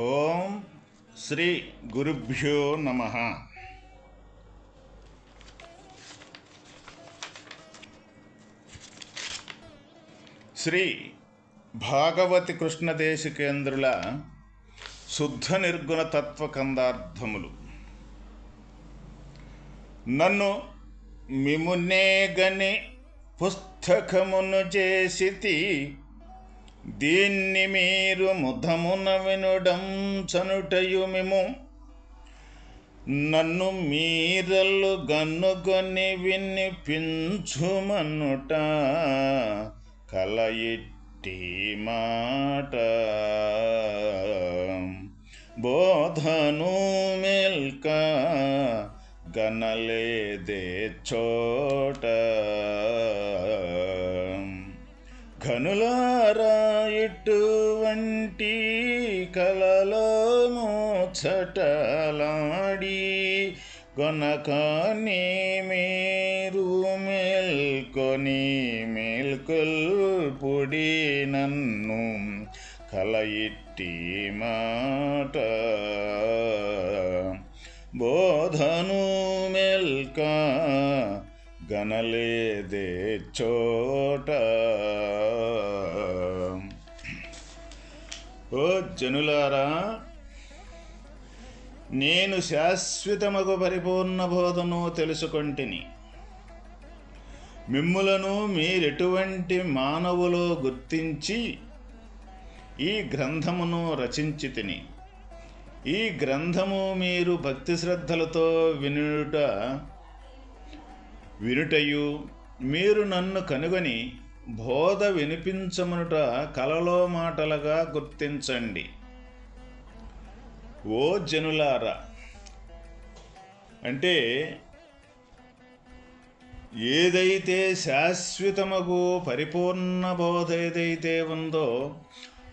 ఓం శ్రీ గురుభ్యో నమ. శ్రీ భాగవతి కృష్ణదేశికేంద్రుల శుద్ధ నిర్గుణ తత్వ కందార్థములు. నన్ను మిమునేగని పుస్తకమును చేసితి దీన్ని మీరు ముధమున వినుడం చనుటయుమిము నన్ను మీరల్లు గన్నుకొని వినిపించుమనుట కలయిట్టి మాట. బోధను మెల్క గనలేదే చోట. ఘనులా ఇటువంటి కలలో మోచటలాడి గొనకాని మీరు మేల్కొని మేల్కొల్ పొడి నన్ను కలయిట్టి మాట. బోధను మెల్క గనలేదే చోట ఓ జనులారా నేను శాశ్వతమగు పరిపూర్ణ బోధను తెలుసుకొంటిని. మిమ్ములను మీరెటువంటి మానవులో గుర్తించి ఈ గ్రంథమును రచించి తిని ఈ గ్రంథము మీరు భక్తి శ్రద్ధలతో వినుట వినుటయు మీరు నన్ను కనుగొని బోధ వినిపించమనుట కలలో మాటలుగా గుర్తించండి. ఓ జనులారా అంటే ఏదైతే శాశ్వతమగు పరిపూర్ణ బోధ ఏదైతే ఉందో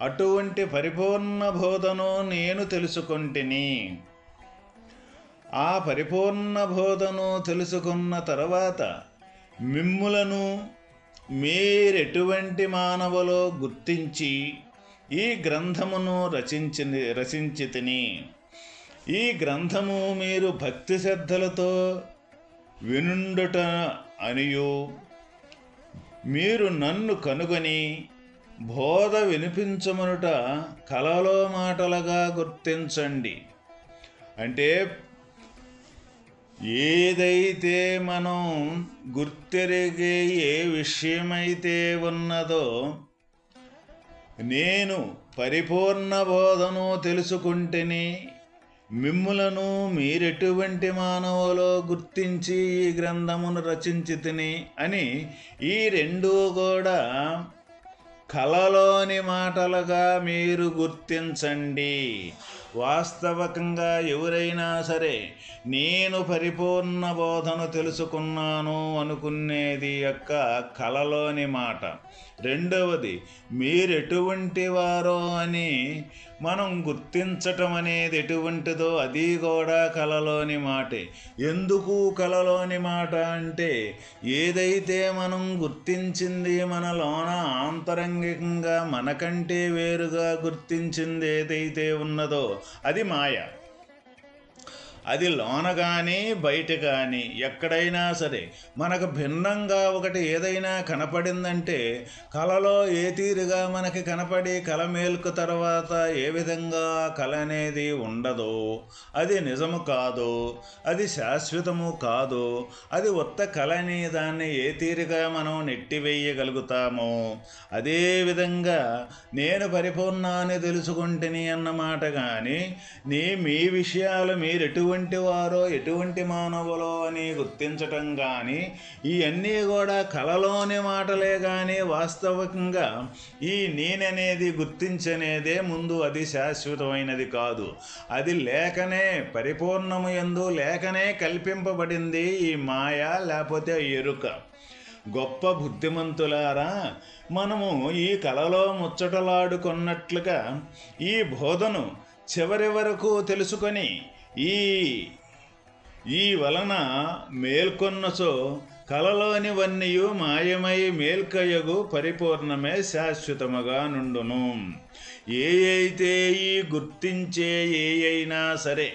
అటువంటి పరిపూర్ణ బోధను నేను తెలుసుకొంటిని. ఆ పరిపూర్ణ బోధను తెలుసుకున్న తర్వాత మిమ్ములను మీరెటువంటి మానవులో గుర్తించి ఈ గ్రంథమును రచించి రచించి తిని ఈ గ్రంథము మీరు భక్తి శ్రద్ధలతో వినుండుట అనియు. మీరు నన్ను కనుగొని బోధ వినిపించమనుట కలలో మాటలుగా గుర్తించండి. అంటే ఏదైతే మనం గుర్తెరిగే ఏ విషయమైతే ఉన్నదో నేను పరిపూర్ణ బోధను తెలుసుకుంటేని మిమ్ములను మీరెటువంటి మానవులో గుర్తించి ఈ గ్రంథమును రచించి తిని అని ఈ రెండూ కూడా కలలోని మాటలుగా మీరు గుర్తించండి. వాస్తవకంగా ఎవరైనా సరే నేను పరిపూర్ణ బోధను తెలుసుకున్నాను అనుకునేది యొక్క కలలోని మాట. రెండవది మీరెటువంటి వారో అని మనం గుర్తించటం అనేది ఎటువంటిదో అది కూడా కలలోని మాటే. ఎందుకు కలలోని మాట అంటే ఏదైతే మనం గుర్తించింది మనలోన ఆంతరంగికంగా మనకంటే వేరుగా గుర్తించింది ఏదైతే ఉన్నదో అది మాయ. అది లోన కానీ బయట కానీ ఎక్కడైనా సరే మనకు భిన్నంగా ఒకటి ఏదైనా కనపడిందంటే కళలో ఏ తీరుగా మనకి కనపడి కళ మేల్కు తర్వాత ఏ విధంగా కళ అనేది ఉండదో అది నిజము కాదు అది శాశ్వతము కాదు అది ఉత్త కళని దాన్ని ఏ తీరుగా మనం నెట్టివేయగలుగుతామో అదేవిధంగా నేను పరిపూర్ణాన్ని తెలుసుకుంటుని అన్నమాట కానీ నీ మీ విషయాలు మీరు ఎటువంటి వారో ఎటువంటి మానవులో అని గుర్తించటం కానీ ఇవన్నీ కూడా కలలోని మాటలే కానీ వాస్తవికంగా ఈ నేననేది గుర్తించనేదే ముందు అది శాశ్వతమైనది కాదు. అది లేకనే పరిపూర్ణము ఎందు లేకనే కల్పింపబడింది ఈ మాయ లేకపోతే ఎరుక. గొప్ప బుద్ధిమంతులారా మనము ఈ కలలో ముచ్చటలాడుకున్నట్లుగా ఈ బోధను చివరి వరకు తెలుసుకొని ఈ ఈ వలన మేల్కొన్నచో కలలోనివన్నీయు మాయమై మేల్కయగు పరిపూర్ణమే శాశ్వతముగా నుండును. ఏ అయితే ఈ గుర్తించే ఏ అయినా సరే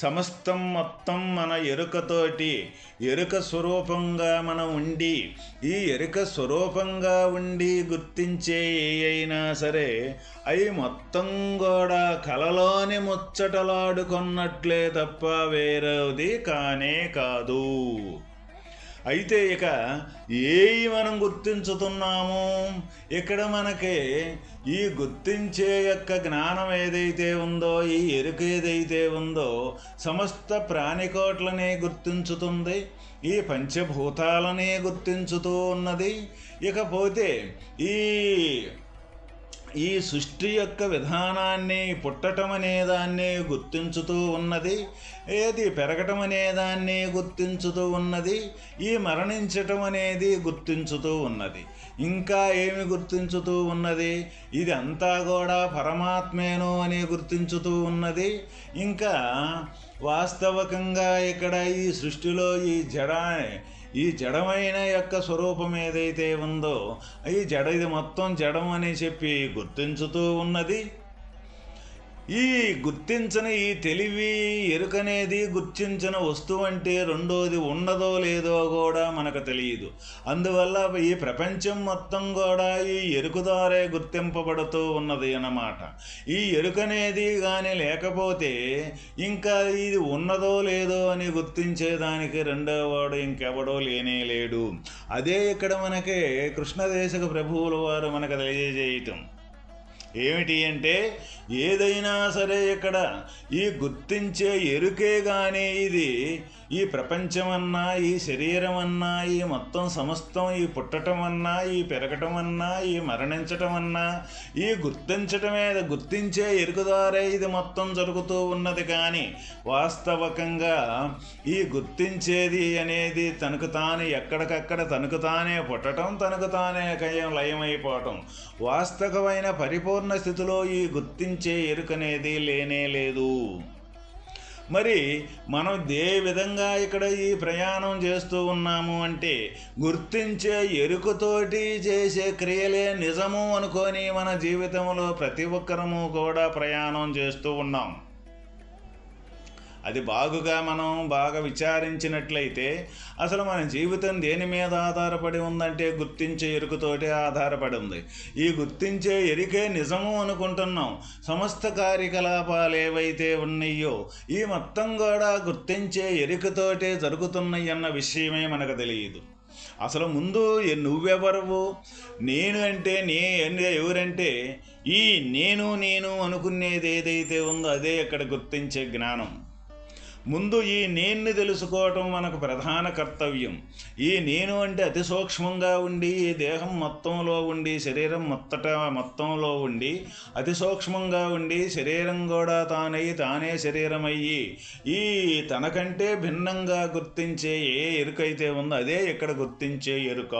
సమస్తం మొత్తం మన ఎరుకతోటి ఎరుక స్వరూపంగా మనం ఉండి ఈ ఎరుక స్వరూపంగా ఉండి గుర్తించే ఏ అయినా సరే అవి మొత్తం కూడా కలలోని ముచ్చటలాడుకున్నట్లే తప్ప వేరేది కానే కాదు. అయితే ఇక ఏవి మనం గుర్తించుతున్నాము? ఇక్కడ మనకి ఈ గుర్తించే యొక్క జ్ఞానం ఏదైతే ఉందో ఈ ఎరుక ఏదైతే ఉందో సమస్త ప్రాణికోట్లనే గుర్తించుతుంది ఈ పంచభూతాలనే గుర్తించుతూ ఉన్నది. ఇకపోతే ఈ ఈ సృష్టి యొక్క విధానాన్ని పుట్టటం అనే దాన్ని గుర్తించుతూ ఉన్నది. ఏది పెరగటం అనే దాన్ని గుర్తించుతూ ఉన్నది. ఈ మరణించటం అనేది గుర్తించుతూ ఉన్నది. ఇంకా ఏమి గుర్తించుతూ ఉన్నది? ఇది అంతా కూడా పరమాత్మేను అని గుర్తించుతూ ఉన్నది. ఇంకా వాస్తవకంగా ఇక్కడ ఈ సృష్టిలో ఈ జడ ఈ జడమైన యొక్క స్వరూపం ఏదైతే ఉందో ఈ జడ ఇది మొత్తం జడం అని చెప్పి గుర్తించుతూ ఉన్నది. ఈ గుర్తించని ఈ తెలివి ఎరుకనేది గుర్తించిన వస్తువు అంటే రెండోది ఉండదో లేదో కూడా మనకు తెలియదు. అందువల్ల ఈ ప్రపంచం మొత్తం కూడా ఈ ఎరుకు ద్వారే గుర్తింపబడుతూ ఉన్నది అన్నమాట. ఈ ఎరుకనేది కానీ లేకపోతే ఇంకా ఇది ఉన్నదో లేదో అని గుర్తించేదానికి రెండో వాడు ఇంకెవడో లేనే లేడు. అదే ఇక్కడ మనకి కృష్ణదేశక ప్రభువుల వారు మనకు తెలియజేయటం. ఏమిటి అంటే ఏదైనా సరే ఇక్కడ ఈ గుర్తించే ఎరుకే కానీ ఇది. ఈ ప్రపంచమన్నా ఈ శరీరం అన్నా ఈ మొత్తం సమస్తం ఈ పుట్టటం అన్నా ఈ పెరగటం అన్నా ఈ మరణించటం అన్నా ఈ గుర్తించటమే గుర్తించే ఎరుకు ద్వారా ఇది మొత్తం జరుగుతూ ఉన్నది కానీ వాస్తవకంగా ఈ గుర్తించేది అనేది తనకు తాను ఎక్కడికక్కడ తనకు తానే పుట్టటం తనకు తానే కయం లయమైపోవటం. వాస్తవమైన పరిపూర్ణ స్థితిలో ఈ గుర్తించే ఎరుకనేది లేనే లేదు. మరి మనం ఏ విధంగా ఇక్కడ ఈ ప్రయాణం చేస్తూ ఉన్నాము అంటే గుర్తించే ఎరుకుతోటి చేసే క్రియలే నిజము అనుకొని మన జీవితంలో ప్రతి ఒక్కరము కూడా ప్రయాణం చేస్తూ ఉన్నాం. అది బాగుగా మనం బాగా విచారించినట్లయితే అసలు మన జీవితం దేని మీద ఆధారపడి ఉందంటే గుర్తించే ఎరుకుతోటే ఆధారపడి ఉంది ఈ గుర్తించే ఎరికే నిజము అనుకుంటున్నాం. సమస్త కార్యకలాపాలు ఏవైతే ఉన్నాయో ఈ మొత్తం కూడా గుర్తించే ఎరుకతోటే జరుగుతున్నాయి అన్న విషయమే మనకు తెలియదు. అసలు ముందు నువ్వెవరవు? నేను అంటే నే ఎవరంటే ఈ నేను నేను అనుకునేది ఏదైతే ఉందో అదే ఇక్కడ గుర్తించే జ్ఞానం. ముందు ఈ నేన్ని తెలుసుకోవటం మనకు ప్రధాన కర్తవ్యం. ఈ నేను అంటే అతి సూక్ష్మంగా ఉండి ఈ దేహం మొత్తంలో ఉండి శరీరం మొత్తట మొత్తంలో ఉండి అతి సూక్ష్మంగా ఉండి శరీరం కూడా తానై తానే శరీరమయ్యి ఈ తనకంటే భిన్నంగా గుర్తించే ఏ ఎరుకైతే ఉందో అదే ఇక్కడ గుర్తించే ఎరుక.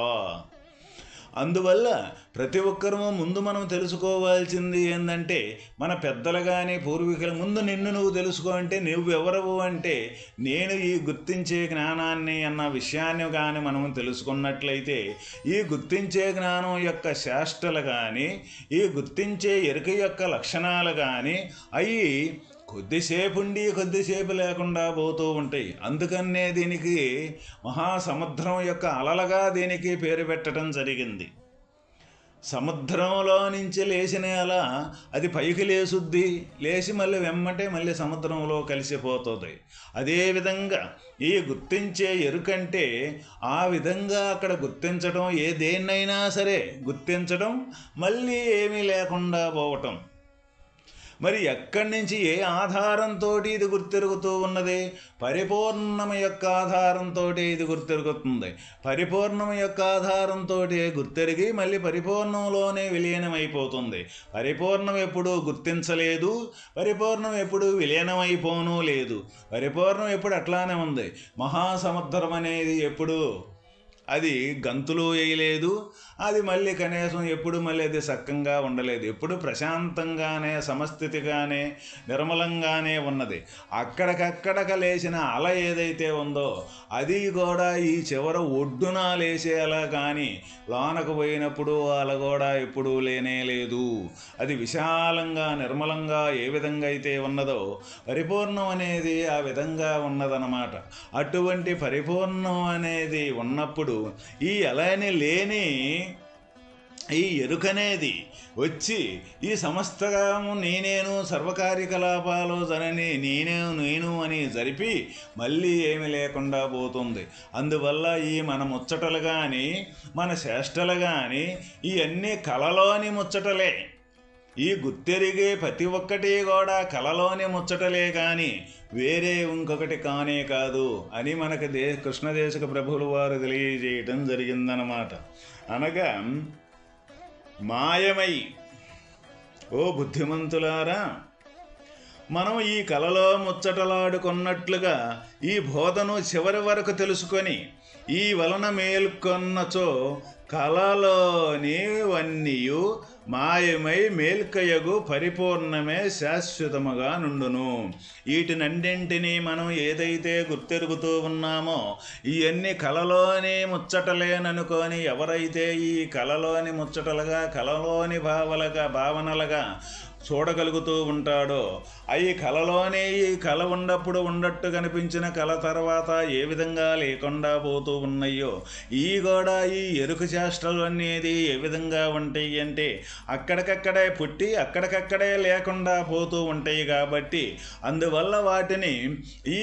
అందువల్ల ప్రతి ఒక్కరూ ముందు మనం తెలుసుకోవాల్సింది ఏంటంటే మన పెద్దలు కానీ పూర్వీకుల ముందు నిన్ను నువ్వు తెలుసుకో అంటే నువ్వెవరవు అంటే నేను ఈ గుర్తించే జ్ఞానాన్ని అన్న విషయాన్ని కానీ మనం తెలుసుకున్నట్లయితే ఈ గుర్తించే జ్ఞానం యొక్క శాస్త్రలు కానీ ఈ గుర్తించే ఎరుక యొక్క లక్షణాలు కానీ అవి కొద్దిసేపు ఉండి కొద్దిసేపు లేకుండా పోతూ ఉంటాయి. అందుకనే దీనికి మహాసముద్రం యొక్క అలలుగా దీనికి పేరు పెట్టడం జరిగింది. సముద్రంలో నుంచి లేచిన అలా అది పైకి లేసుద్ది. లేచి మళ్ళీ వెమ్మటే మళ్ళీ సముద్రంలో కలిసిపోతుంది. అదేవిధంగా ఈ గుర్తించే ఎరుకంటే ఆ విధంగా అక్కడ గుర్తించడం ఏ దేన్నైనా సరే గుర్తించడం మళ్ళీ ఏమీ లేకుండా పోవటం. మరి ఎక్కడి నుంచి ఏ ఆధారంతో ఇది గుర్తిరుగుతూ ఉన్నది? పరిపూర్ణము యొక్క ఆధారంతో ఇది గుర్తిరుగుతుంది. పరిపూర్ణము యొక్క ఆధారంతో గుర్తెరిగి మళ్ళీ పరిపూర్ణంలోనే విలీనమైపోతుంది. పరిపూర్ణం ఎప్పుడు గుర్తించలేదు. పరిపూర్ణం ఎప్పుడు విలీనమైపోను లేదు. పరిపూర్ణం ఎప్పుడు అట్లానే ఉంది. మహాసముద్రం అనేది ఎప్పుడు అది గంతులు వేయలేదు అది మళ్ళీ కనీసం ఎప్పుడు మళ్ళీ అది సక్కంగా ఉండలేదు. ఎప్పుడు ప్రశాంతంగానే సమస్థితిగానే నిర్మలంగానే ఉన్నది. అక్కడికక్కడక లేచిన అల ఏదైతే ఉందో అది కూడా ఈ చివర ఒడ్డున లేసే అల కానీ లోనకు పోయినప్పుడు అల కూడా ఎప్పుడూ లేనే లేదు. అది విశాలంగా నిర్మలంగా ఏ విధంగా అయితే ఉన్నదో పరిపూర్ణం అనేది ఆ విధంగా ఉన్నదన్నమాట. అటువంటి పరిపూర్ణం అనేది ఉన్నప్పుడు ఈ అలని లేని ఈ ఎరుకనేది వచ్చి ఈ సమస్తము నేనేను సర్వకార్యకలాపాలు జనని నేనే నేను అని జరిపి మళ్ళీ ఏమి లేకుండా పోతుంది. అందువల్ల ఈ మన ముచ్చటలు కానీ మన చేష్టలు కానీ ఇవన్నీ కలలోని ముచ్చటలే. ఈ గుర్తెరిగే ప్రతి ఒక్కటి కూడా కలలోని ముచ్చటలే కానీ వేరే ఇంకొకటి కానే కాదు అని మనకు దే కృష్ణదేశక ప్రభువుల వారు తెలియజేయటం జరిగిందనమాట అనగా మాయమై ఓ బుద్ధిమంతులారా మనం ఈ కలలో ముచ్చటలాడుకున్నట్లుగా ఈ బోధను చివరి వరకు తెలుసుకొని ఈ వలన మేల్కొన్నచో కళలోనివన్నీయు మాయమై మేల్కయగు పరిపూర్ణమే శాశ్వతముగా నుండును. వీటినన్నింటినీ మనం ఏదైతే గుర్తెరుగుతూ ఉన్నామో ఇవన్నీ కలలోని ముచ్చటలేననుకొని ఎవరైతే ఈ కలలోని ముచ్చటలుగా కలలోని భావలుగా భావనలుగా చూడగలుగుతూ ఉంటాడో. అవి కలలోనే ఈ కళ ఉన్నప్పుడు ఉన్నట్టు కనిపించిన కళ తర్వాత ఏ విధంగా లేకుండా పోతూ ఉన్నాయో ఈ కూడా ఈ ఎరుకు చేష్టలు అనేది ఏ విధంగా ఉంటాయి అంటే అక్కడికక్కడే పుట్టి అక్కడికక్కడే లేకుండా పోతూ ఉంటాయి కాబట్టి అందువల్ల వాటిని ఈ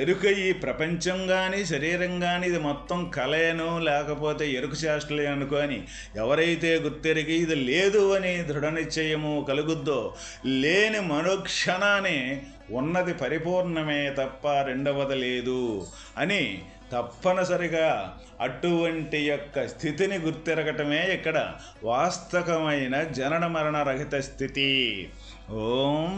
ఎరుక ఈ ప్రపంచం కానీ శరీరం కానీ ఇది మొత్తం కలయను లేకపోతే ఎరుక చేష్టలే అనుకొని ఎవరైతే గుర్తెరిగి ఇది లేదు అని దృఢ నిశ్చయము కలుగుద్దో లేని మనుక్షణాన్ని ఉన్నది పరిపూర్ణమే తప్ప రెండవది లేదు అని తప్పనిసరిగా అటువంటి యొక్క స్థితిని గుర్తెరగటమే ఇక్కడ వాస్తవమైన జనన మరణ రహిత స్థితి. ఓం